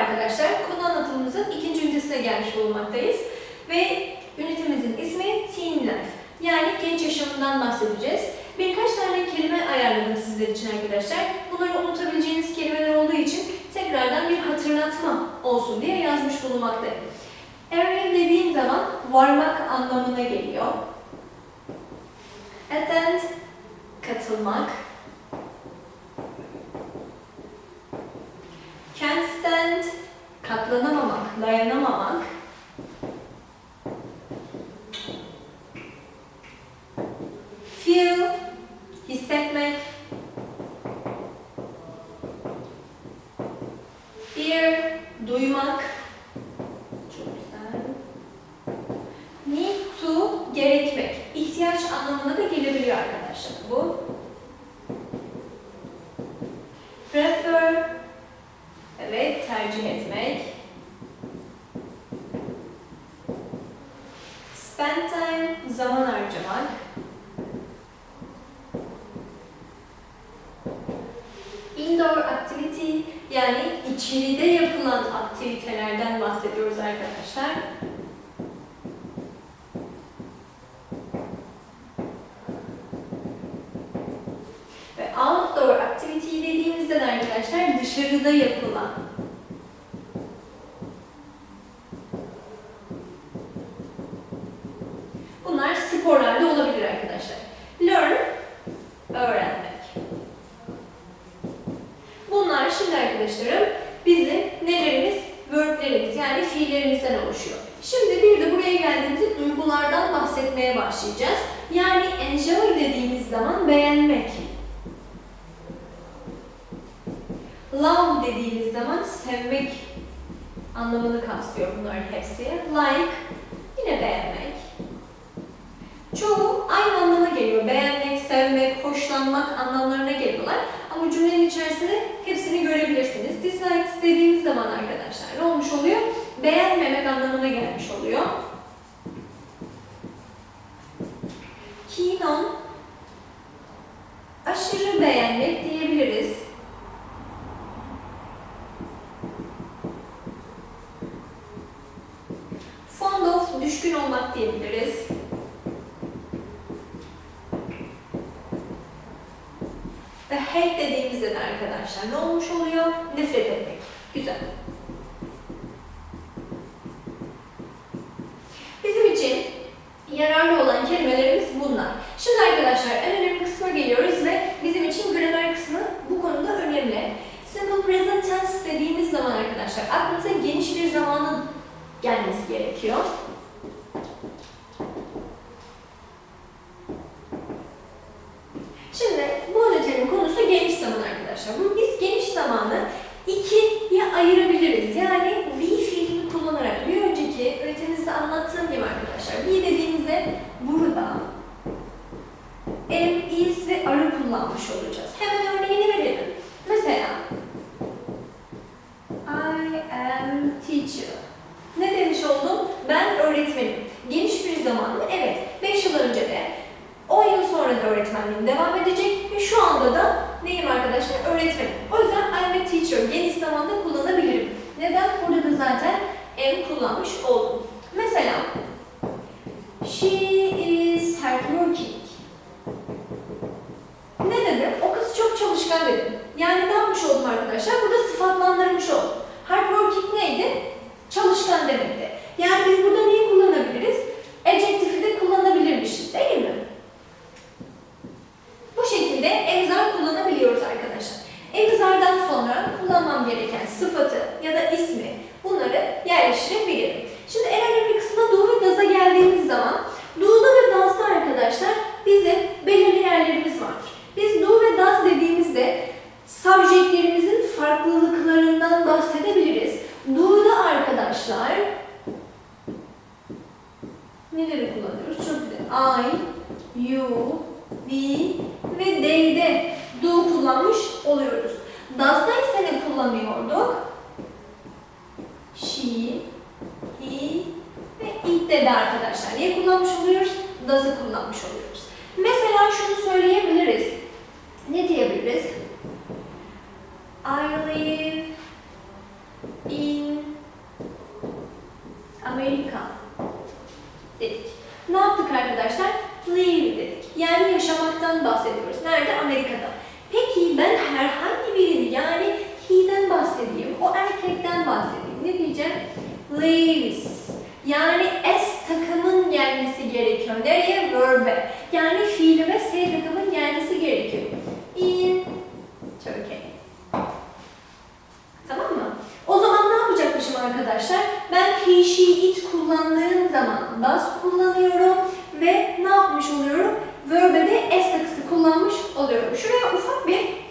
arkadaşlar. Konu anlatımımızın ikinci ünitesine gelmiş bulunmaktayız. Ve ünitemizin ismi Teen Life. Yani genç yaşamından bahsedeceğiz. Birkaç tane kelime ayarladım sizler için arkadaşlar. Bunları unutabileceğiniz kelimeler olduğu için tekrardan bir hatırlatma olsun diye yazmış bulunmaktayım. Arrive dediğim zaman varmak anlamına geliyor. Attend, katılmak. Hear, duymak. Çok güzel. Need to, gerekmek. İhtiyaç anlamına da gelebiliyor arkadaşlar bu. Prefer, evet tercih etmek. Spend time, zaman harcamak. Indoor içeride yapılan aktivitelerden bahsediyoruz arkadaşlar. Ve outdoor activity dediğimizde de arkadaşlar dışarıda yapılan. Bunlar sporlarda olabilir arkadaşlar. Learn, öğrenmek. Bunlar şimdi arkadaşlarım bizim nelerimiz? Verb'lerimiz yani fiillerimizden oluşuyor. Şimdi bir de buraya geldiğimizde duygulardan bahsetmeye başlayacağız. Yani enjoy dediğimiz zaman beğenmek. Love dediğimiz zaman sevmek anlamını kapsıyor bunların hepsi. Like yine beğenmek. Çoğu aynı anlama geliyor. Beğenmek, sevmek, hoşlanmak anlamlarına geliyorlar. Ama cümlenin içerisinde hepsini görebilirsiniz. Dislikes dediğimiz zaman arkadaşlar ne olmuş oluyor? Beğenmemek anlamına gelmiş oluyor. Keen on aşırı beğenmek diyebiliriz. Fond of düşkün olmak diyebiliriz. Ve hate dediğimizde de arkadaşlar ne olmuş oluyor? Etmek. Güzel. Bizim için yararlı olan kelimelerimiz bunlar. Şimdi arkadaşlar en önemli kısma geliyoruz ve bizim için gramer kısmı bu konuda önemli. Simple present tense dediğimiz zaman arkadaşlar aklınıza geniş bir zamanın gelmesi gerekiyor. Şimdi bu ünitenin konusu geniş zaman arkadaşlar. Bu biz geniş zamanı ikiye ayırabiliriz. Yani be fiilini kullanarak bir önceki ünitemizde anlattığım gibi arkadaşlar be dediğimizde burada am, is ve are kullanmış olacağız. Hemen örneğini verelim. Mesela I am teacher. Ne demiş oldum? Ben öğretmenim. Geniş bir zaman mı? Evet. 5 yıl önce de 10 yıl sonra da öğretmenliğim devam edecek ve şu anda da neyim arkadaşlar? Öğretmenim. O yüzden I'm a teacher geniş zamanda kullanabilirim. Neden? Burada da zaten am kullanmış oldum. Mesela She is hardworking. Ne dedim? O kız çalışkan dedim. Yani ne yapmış oldum arkadaşlar? Burada sıfatlandırmış oldum. Hardworking neydi? Çalışkan demekti. Yani biz burada neyi kullanabiliriz? Adjective'i kullanıyorduk. She, he ve it dedi arkadaşlar. Niye kullanmış oluyoruz? Does'ı kullanmış oluyoruz. Mesela şunu söyleyebiliriz. Ne diyebiliriz? I live in America dedik. Ne yaptık arkadaşlar? Live dedik. Yani yaşamaktan bahsediyoruz. Nerede? Amerika'da. Peki ben herhangi birini yani he'den bahsedeyim, o erkekten bahsedeyim. Ne diyeceğim? Leaves. Yani s takımın gelmesi gerekiyor. Nereye? Verb'e. Yani fiilime s takımın gelmesi gerekiyor. In Turkey. Tamam mı? O zaman ne yapacakmışım arkadaşlar? Ben he, she, it kullandığım zaman does kullanıyorum ve ne yapmış oluyorum? Verb'e de s takısı kullanmış oluyorum. Şuraya ufak bir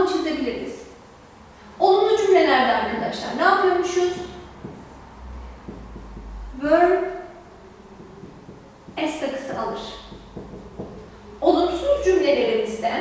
tablo çizebiliriz. Olumlu cümlelerde arkadaşlar ne yapıyormuşuz? Verb S takısı alır. Olumsuz cümlelerimizde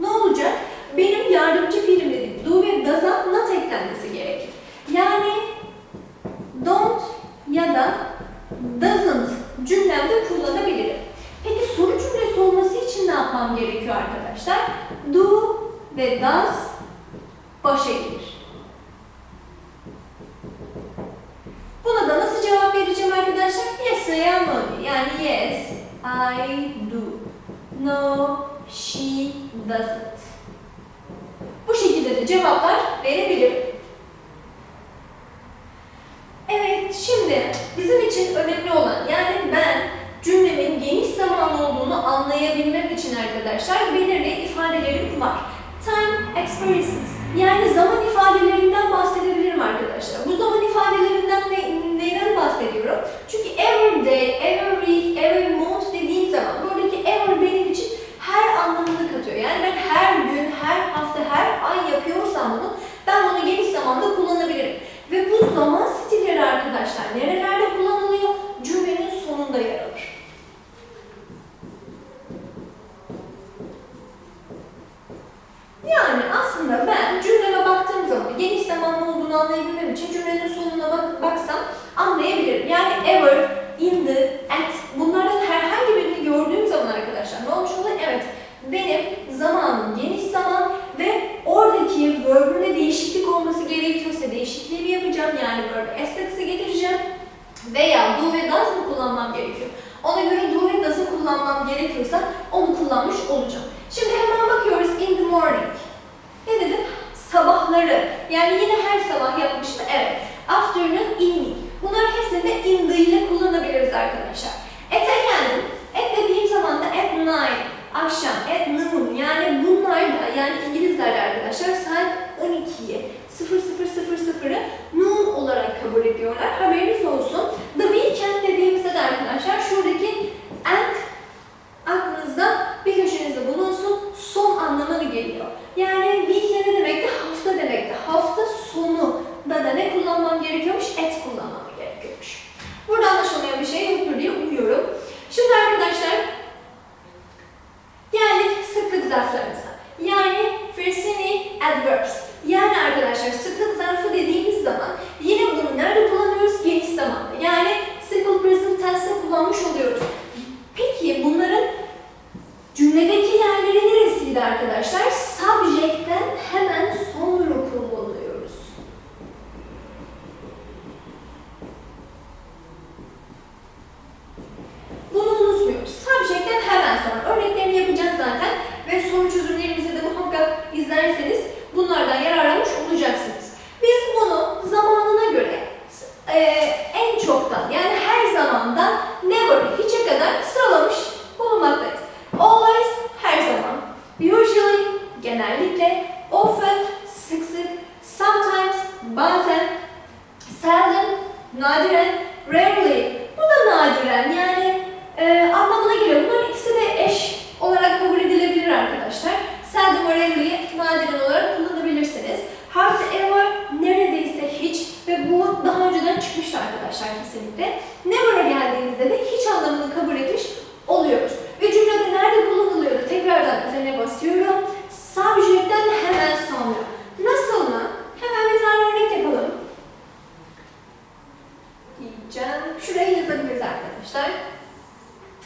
ne olacak? Benim yardımcı fiilim dediğim do ve does'a not eklenmesi gerekir. Yani don't ya da doesn't cümlemde kullanabilirim. Peki soru cümlesi olması için ne yapmam gerekiyor arkadaşlar? Do ve does başa gelir. Buna da nasıl cevap vereceğim only. Yani yes I do. No she doesn't. Bu şekilde de cevaplar verebilirim. Evet, şimdi bizim için önemli olan yani ben cümlemin geniş zaman olduğunu anlayabilmem için arkadaşlar belirli ifadelerim var. Time experiences yani zaman ifadelerinden bahsedebilirim arkadaşlar. Bu zaman ifadelerinden ne, bahsediyorum? Çünkü every day, every week, every month dediğim zaman buradaki every benim için her anlamını katıyor. Yani ben her gün, her hafta, her ay yapıyorsam bunu ben bunu geniş zamanda kullanabilirim. Ve bu zaman stilleri arkadaşlar nerelerde kullanılıyor? Cümlenin sonunda yer alır. Yani aslında ben cümleme baktığım zaman geniş zamanlı olduğunu anlayabilmem için cümlenin sonuna bak baksam anlayabilirim. Yani ever, in the, at bunlardan herhangi birini gördüğüm zaman arkadaşlar ne olmuş oluyor? Evet benim zamanım geniş zaman ve oradaki verb'ümde değişiklik olması değişikliği yapacağım. Yani verb s getireceğim. Veya do ve does mı kullanmam gerekiyor? Ona göre do ve does'ı kullanmam gerekiyorsa onu kullanmış olacağım. Şimdi hemen bakıyoruz in the morning. Ne dedim? Sabahları. Yani yine her sabah yapmıştım. Evet. Afternoon, evening. Bunların hepsini de in the ile kullanabiliriz arkadaşlar. At'e geldim. At dediğim zaman da at night. Akşam, at noon. Yani bunlar da yani İngilizlerde arkadaşlar saat 12'yi 0000'ı noon olarak kabul ediyorlar. Haberiniz olsun. The weekend dediğimizde de arkadaşlar şuradaki at aklınızda bir köşenizde bulunsun son anlamına geliyor. Yani weekend ne demekti? Hafta demekti. Hafta sonu da da ne kullanmam gerekiyormuş? Et kullanmam gerekiyormuş. Burada anlaşılmayan bir şey yoktur diye umuyorum. Şimdi arkadaşlar geldik sıklık zarflarımıza. Yani Fresini adverbs. Yani arkadaşlar sıklık zarfı dediğimiz zaman yine bunu nerede kullanıyoruz? Geniş zamanda. Yani simple present tense'de kullanmış oluyoruz. Peki bunların cümledeki yerleri neresiydi arkadaşlar? Subject'ten hemen sonra kullanıyoruz. Bunu unutmuyoruz. Subject'ten hemen sonra. Örneklerini yapacağız zaten ve soru çözümlerimizi de muhakkak izlerseniz bunlardan yararlanmış olacaksınız. Biz bunu zamanına göre e, en çoktan yani her zamandan never hiçe kadar sıralamış bulunmaktayız. Always her zaman. Usually genellikle. Often sık sık. Sometimes bazen. Seldom nadiren. Rarely bu da nadiren yani e, anlamına geliyor. Bunların ikisi de eş olarak kabul edilebilir arkadaşlar. Seldom ve rarely nadiren olarak kullanabilirsiniz. Hardly ever neredeyse hiç ve bu daha önceden çıkmıştı arkadaşlar kesinlikle. Never'a geldiğimizde de hiç anlamını kabul etmiş oluyoruz. Ve cümlede nerede kullanılıyordu? Tekrardan üzerine basıyorum. Subject'ten hemen sonra. Nasıl mı? Hemen bir tane örnek yapalım. Diyeceğim. Şuraya yazabiliriz arkadaşlar.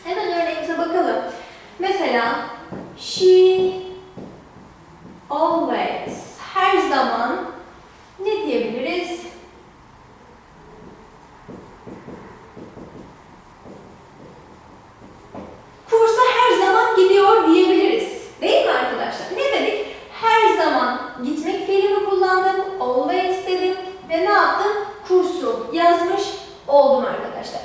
Hemen örneğimize bakalım. Mesela she always her zaman ne diyebiliriz? oldum arkadaşlar.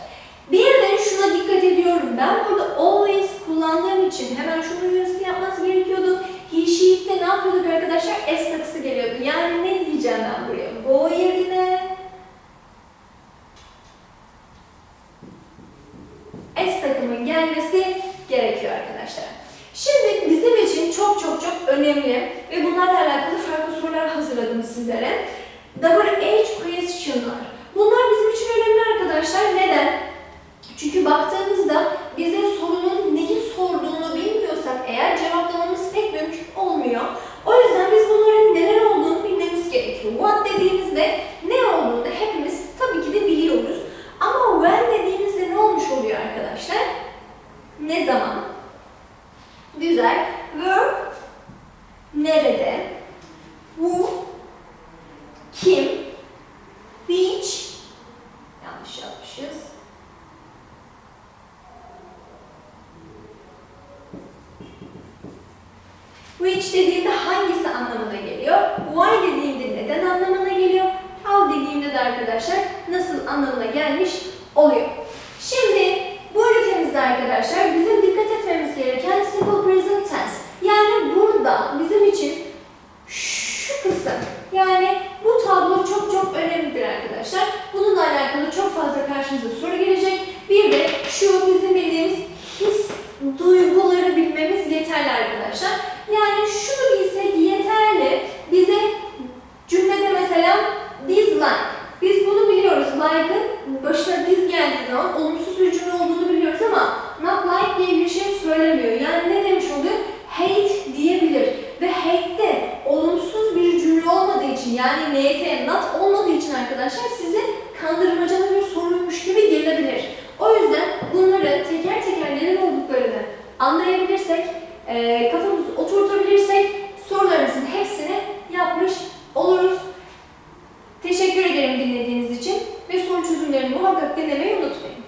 Bir de şuna dikkat ediyorum. Ben burada always kullandığım için hemen şunun uyarısını yapması gerekiyordu. He, she'de ne yapıyorduk arkadaşlar? S takısı geliyordu. Yani ne diyeceğim ben buraya? Go yerine S takımın gelmesi gerekiyor arkadaşlar. Şimdi bizim için çok çok çok önemli ve bunlarla alakalı farklı sorular hazırladım sizlere. Double H questionlar. Çünkü baktığımızda bize sorunun neyi sorduğunu bilmiyorsak eğer cevaplamamız pek mümkün olmuyor. O yüzden biz bunların neler olduğunu bilmemiz gerekiyor. What dediğimizde ne olduğunu hepimiz tabii ki de biliyoruz. Ama when dediğimizde ne olmuş oluyor arkadaşlar? Ne zaman? Güzel. Where? Nerede? Who? Kim? Which? Yanlış yapmışız. Which dediğimde hangisi anlamına geliyor? Why dediğimde neden anlamına geliyor? How dediğimde de arkadaşlar nasıl anlamına gelmiş oluyor. Şimdi bu ünitemizde arkadaşlar bizim dikkat etmemiz gereken simple present tense. Yani burada bizim için şu kısım yani bu tablo çok çok önemlidir arkadaşlar. Bununla alakalı çok fazla karşımıza soru gelecek. için yani NYT NAT olmadığı için arkadaşlar size kandırmacalı bir soruymuş gibi gelebilir. O yüzden bunları teker teker neler olduklarını anlayabilirsek, e, kafamızı oturtabilirsek sorularımızın hepsini yapmış oluruz. Teşekkür ederim dinlediğiniz için ve soru çözümlerini muhakkak denemeyi unutmayın.